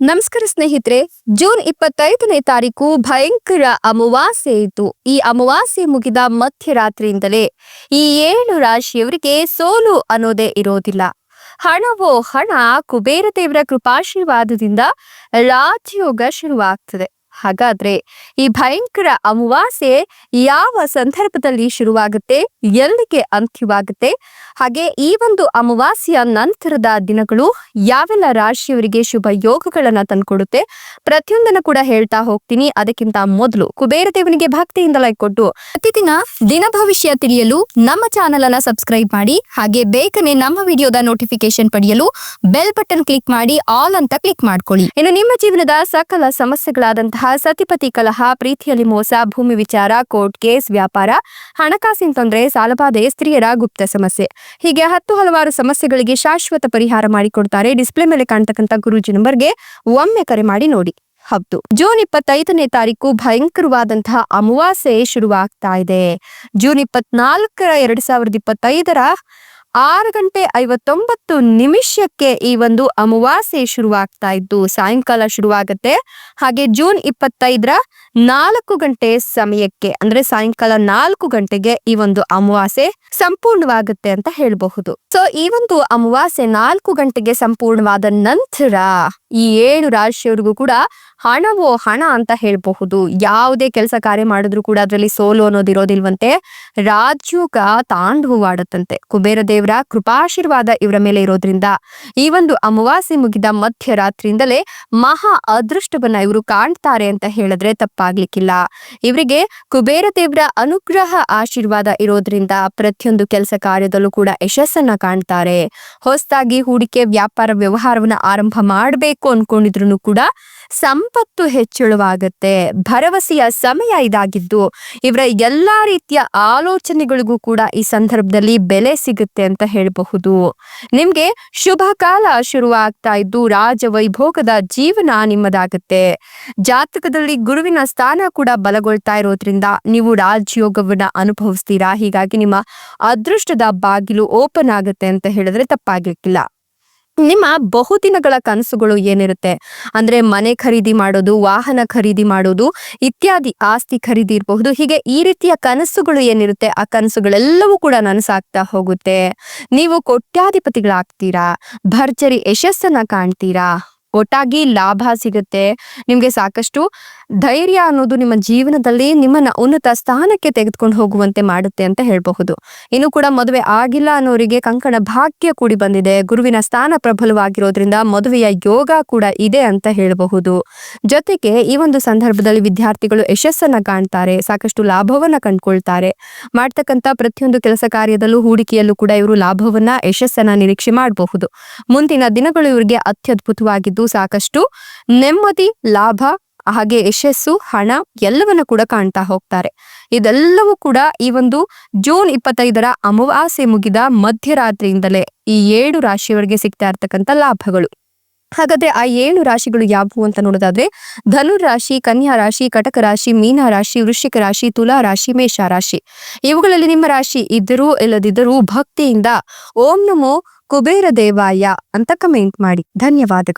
ನಮಸ್ಕಾರ ಸ್ನೇಹಿತರೆ, ಜೂನ್ ಇಪ್ಪತ್ತೈದನೇ ತಾರೀಕು ಭಯಂಕರ ಅಮಾವಾಸ್ಯೆ ಇತ್ತು. ಈ ಅಮಾವಾಸ್ಯೆ ಮುಗಿದ ಮಧ್ಯರಾತ್ರಿಯಿಂದಲೇ ಈ ಏಳು ರಾಶಿಯವರಿಗೆ ಸೋಲು ಅನ್ನೋದೇ ಇರೋದಿಲ್ಲ. ಹಣವೋ ಹಣ, ಕುಬೇರ ದೇವರ ಕೃಪಾಶೀರ್ವಾದದಿಂದ ರಾಜಯೋಗ ಶುರುವಾಗ್ತದೆ. ಹಾಗಾದ್ರೆ ಈ ಭಯಂಕರ ಅಮಾವಾಸ್ಯೆ ಯಾವ ಸಂದರ್ಭದಲ್ಲಿ ಶುರುವಾಗುತ್ತೆ, ಎಲ್ಲಿಗೆ ಅಂತ್ಯವಾಗುತ್ತೆ, ಹಾಗೆ ಈ ಒಂದು ಅಮಾವಾಸ್ಯೆಯ ನಂತರದ ದಿನಗಳು ಯಾವೆಲ್ಲ ರಾಶಿಯವರಿಗೆ ಶುಭ ಯೋಗಗಳನ್ನ ತಂದ್ಕೊಡುತ್ತೆ, ಪ್ರತಿಯೊಂದನ್ನು ಕೂಡ ಹೇಳ್ತಾ ಹೋಗ್ತೀನಿ. ಅದಕ್ಕಿಂತ ಮೊದಲು ಕುಬೇರ ದೇವನಿಗೆ ಭಕ್ತಿಯಿಂದ ಲೈಕ್ ಕೊಟ್ಟು ಪ್ರತಿದಿನ ದಿನ ಭವಿಷ್ಯ ತಿಳಿಯಲು ನಮ್ಮ ಚಾನೆಲ್ ಅನ್ನ ಸಬ್ಸ್ಕ್ರೈಬ್ ಮಾಡಿ, ಹಾಗೆ ಬೇಗನೆ ನಮ್ಮ ವಿಡಿಯೋದ ನೋಟಿಫಿಕೇಶನ್ ಪಡೆಯಲು ಬೆಲ್ ಬಟನ್ ಕ್ಲಿಕ್ ಮಾಡಿ, ಆಲ್ ಅಂತ ಕ್ಲಿಕ್ ಮಾಡ್ಕೊಳ್ಳಿ. ಇನ್ನು ನಿಮ್ಮ ಜೀವನದ ಸಕಲ ಸಮಸ್ಯೆಗಳಾದಂತಹ ಸತಿಪತಿ ಕಲಹ ಪ್ರೀತಿಯಲ್ಲಿ ಮೋಸ ಭೂಮಿ ವಿಚಾರ, ಕೋರ್ಟ್ ಕೇಸ್, ವ್ಯಾಪಾರ, ಹಣಕಾಸಿನ ತೊಂದರೆ ಸಾಲಬಾಧೆ ಸ್ತ್ರೀಯರ ಗುಪ್ತ ಸಮಸ್ಯೆ. ಹೀಗೆ ಹತ್ತು ಹಲವಾರು ಸಮಸ್ಯೆಗಳಿಗೆ ಶಾಶ್ವತ ಪರಿಹಾರ ಮಾಡಿಕೊಡ್ತಾರೆ ಡಿಸ್ಪ್ಲೇ ಮೇಲೆ ಕಾಣ್ತಕ್ಕಂಥ ಗುರೂಜಿ ನಂಬರ್ಗೆ ಒಮ್ಮೆ ಕರೆ ಮಾಡಿ ನೋಡಿ. ಹೌದು. ಜೂನ್ ಇಪ್ಪತ್ತೈದನೇ ತಾರೀಕು ಭಯಂಕರವಾದಂತಹ ಅಮಾವಾಸ್ಯೆ ಶುರುವಾಗ್ತಾ ಇದೆ. ಜೂನ್ ಇಪ್ಪತ್ನಾಲ್ಕರ ಎರಡ್ ಸಾವಿರದ ಇಪ್ಪತ್ತೈದರ ಆರು ಗಂಟೆ ಐವತ್ತೊಂಬತ್ತು ನಿಮಿಷಕ್ಕೆ ಈ ಒಂದು ಅಮಾವಾಸ್ಯೆ ಶುರುವಾಗ್ತಾ ಇದ್ದು ಸಾಯಂಕಾಲ ಶುರುವಾಗತ್ತೆ. ಹಾಗೆ ಜೂನ್ ಇಪ್ಪತ್ತೈದರ ನಾಲ್ಕು ಗಂಟೆ ಸಮಯಕ್ಕೆ, ಅಂದ್ರೆ ಸಾಯಂಕಾಲ ನಾಲ್ಕು ಗಂಟೆಗೆ ಈ ಒಂದು ಅಮಾವಾಸ್ಯೆ ಸಂಪೂರ್ಣವಾಗುತ್ತೆ ಅಂತ ಹೇಳಬಹುದು. ಸೊ ಈ ಒಂದು ಅಮಾವಾಸ್ಯೆ ನಾಲ್ಕು ಗಂಟೆಗೆ ಸಂಪೂರ್ಣವಾದ ನಂತರ ಈ ಏಳು ರಾಶಿಯವರಿಗೂ ಕೂಡ ಹಣವೋ ಹಣ ಅಂತ ಹೇಳಬಹುದು. ಯಾವುದೇ ಕೆಲಸ ಕಾರ್ಯ ಮಾಡಿದ್ರು ಕೂಡ ಅದರಲ್ಲಿ ಸೋಲು ಅನ್ನೋದು ಇರೋದಿಲ್ವಂತೆ. ರಾಜ್ಯುಗ ತಾಂಡುವಾಡುತ್ತಂತೆ ಕುಬೇರ ದೇವರ ಕೃಪಾಶೀರ್ವಾದ ಇವರ ಮೇಲೆ ಇರೋದ್ರಿಂದ ಈ ಒಂದು ಅಮಾವಾಸ್ಯೆ ಮುಗಿದ ಮಧ್ಯರಾತ್ರಿಯಿಂದಲೇ ಮಹಾ ಅದೃಷ್ಟವನ್ನ ಇವರು ಕಾಣ್ತಾರೆ ಅಂತ ಹೇಳಿದ್ರೆ ತಪ್ಪಾಗ್ಲಿಕ್ಕಿಲ್ಲ. ಇವರಿಗೆ ಕುಬೇರ ದೇವರ ಅನುಗ್ರಹ ಆಶೀರ್ವಾದ ಇರೋದ್ರಿಂದ ಪ್ರತಿಯೊಂದು ಕೆಲಸ ಕಾರ್ಯದಲ್ಲೂ ಕೂಡ ಯಶಸ್ಸನ್ನ ಕಾಣ್ತಾರೆ. ಹೊಸದಾಗಿ ಹೂಡಿಕೆ ವ್ಯಾಪಾರ ವ್ಯವಹಾರವನ್ನ ಆರಂಭ ಮಾಡಬೇಕು ಅನ್ಕೊಂಡಿದ್ರು ಕೂಡ ಸಂಪತ್ತು ಹೆಚ್ಚಳವಾಗುತ್ತೆ. ಭರವಸೆಯ ಸಮಯ ಇದಾಗಿದ್ದು, ಇವರ ಎಲ್ಲಾ ರೀತಿಯ ಆಲೋಚನೆಗಳಿಗೂ ಕೂಡ ಈ ಸಂದರ್ಭದಲ್ಲಿ ಬೆಲೆ ಸಿಗುತ್ತೆ ಅಂತ ಹೇಳಬಹುದು. ನಿಮ್ಗೆ ಶುಭ ಕಾಲ ಶುರುವಾಗ್ತಾ ಇದ್ದು, ರಾಜವೈಭೋಗದ ಜೀವನ ನಿಮ್ಮದಾಗುತ್ತೆ. ಜಾತಕದಲ್ಲಿ ಗುರುವಿನ ಸ್ಥಾನ ಕೂಡ ಬಲಗೊಳ್ತಾ ಇರೋದ್ರಿಂದ ನೀವು ರಾಜಯೋಗವನ್ನ ಅನುಭವಿಸ್ತೀರಾ? ಹೀಗಾಗಿ ನಿಮ್ಮ ಅದೃಷ್ಟದ ಬಾಗಿಲು ಓಪನ್ ಆಗುತ್ತೆ ಅಂತ ಹೇಳಿದ್ರೆ ತಪ್ಪಾಗ್ಲಿಕ್ಕಿಲ್ಲ ನಿಮ್ಮ ಬಹುದಿನಗಳ ಕನಸುಗಳು ಏನಿರುತ್ತೆ? ಅಂದ್ರೆ ಮನೆ ಖರೀದಿ ಮಾಡೋದು, ವಾಹನ ಖರೀದಿ ಮಾಡೋದು, ಇತ್ಯಾದಿ ಆಸ್ತಿ ಖರೀದಿ ಇರಬಹುದು. ಹೀಗೆ ಈ ರೀತಿಯ ಕನಸುಗಳು ಏನಿರುತ್ತೆ? ಆ ಕನಸುಗಳೆಲ್ಲವೂ ಕೂಡ ನನಸಾಗ್ತಾ ಹೋಗುತ್ತೆ. ನೀವು ಕೋಟ್ಯಾಧಿಪತಿಗಳಾಗ್ತೀರಾ? ಭರ್ಜರಿ ಯಶಸ್ಸನ್ನ ಕಾಣ್ತೀರಾ? ಒಟ್ಟಾಗಿ ಲಾಭ ಸಿಗುತ್ತೆ. ನಿಮ್ಗೆ ಸಾಕಷ್ಟು ಧೈರ್ಯ ಅನ್ನೋದು ನಿಮ್ಮ ಜೀವನದಲ್ಲಿ ನಿಮ್ಮನ್ನ ಉನ್ನತ ಸ್ಥಾನಕ್ಕೆ ತೆಗೆದುಕೊಂಡು ಹೋಗುವಂತೆ ಮಾಡುತ್ತೆ ಅಂತ ಹೇಳಬಹುದು. ಇನ್ನು ಕೂಡ ಮದುವೆ ಆಗಿಲ್ಲ ಅನ್ನೋರಿಗೆ ಕಂಕಣ ಭಾಗ್ಯ ಕೂಡಿ ಬಂದಿದೆ. ಗುರುವಿನ ಸ್ಥಾನ ಪ್ರಬಲವಾಗಿರೋದ್ರಿಂದ ಮದುವೆಯ ಯೋಗ ಕೂಡ ಇದೆ ಅಂತ ಹೇಳಬಹುದು. ಜೊತೆಗೆ ಈ ಒಂದು ಸಂದರ್ಭದಲ್ಲಿ ವಿದ್ಯಾರ್ಥಿಗಳು ಯಶಸ್ಸನ್ನ ಕಾಣ್ತಾರೆ, ಸಾಕಷ್ಟು ಲಾಭವನ್ನ ಕಂಡ್ಕೊಳ್ತಾರೆ. ಮಾಡ್ತಕ್ಕಂಥ ಪ್ರತಿಯೊಂದು ಕೆಲಸ ಕಾರ್ಯದಲ್ಲೂ ಹೂಡಿಕೆಯಲ್ಲೂ ಕೂಡ ಇವರು ಲಾಭವನ್ನ, ಯಶಸ್ಸನ್ನ ನಿರೀಕ್ಷೆ ಮಾಡಬಹುದು. ಮುಂದಿನ ದಿನಗಳು ಇವರಿಗೆ ಅತ್ಯದ್ಭುತವಾಗಿದ್ದು ಸಾಕಷ್ಟು ನೆಮ್ಮದಿ, ಲಾಭ, ಹಾಗೆ ಯಶಸ್ಸು, ಹಣ ಎಲ್ಲವನ್ನ ಕೂಡ ಕಾಣ್ತಾ ಹೋಗ್ತಾರೆ. ಇದೆಲ್ಲವೂ ಕೂಡ ಈ ಒಂದು ಜೂನ್ ಇಪ್ಪತ್ತೈದರ ಅಮಾವಾಸ್ಯೆ ಮುಗಿದ ಮಧ್ಯರಾತ್ರಿಯಿಂದಲೇ ಈ ಏಳು ರಾಶಿಯವರಿಗೆ ಸಿಗ್ತಾ ಇರ್ತಕ್ಕಂಥ ಲಾಭಗಳು. ಹಾಗಾದ್ರೆ ಆ ಏಳು ರಾಶಿಗಳು ಯಾವುವು ಅಂತ ನೋಡೋದಾದ್ರೆ ಧನು ರಾಶಿ, ಕನ್ಯಾ ರಾಶಿ, ಕಟಕ ರಾಶಿ, ಮೀನ ರಾಶಿ, ವೃಶ್ಚಿಕ ರಾಶಿ, ತುಲಾ ರಾಶಿ, ಮೇಷ ರಾಶಿ. ಇವುಗಳಲ್ಲಿ ನಿಮ್ಮ ರಾಶಿ ಇದ್ದರೂ ಇಲ್ಲದಿದ್ದರೂ ಭಕ್ತಿಯಿಂದ ಓಂ ನಮೋ ಕುಬೇರ ದೇವಾಯ ಅಂತ ಕಮೆಂಟ್ ಮಾಡಿ. ಧನ್ಯವಾದಗಳು.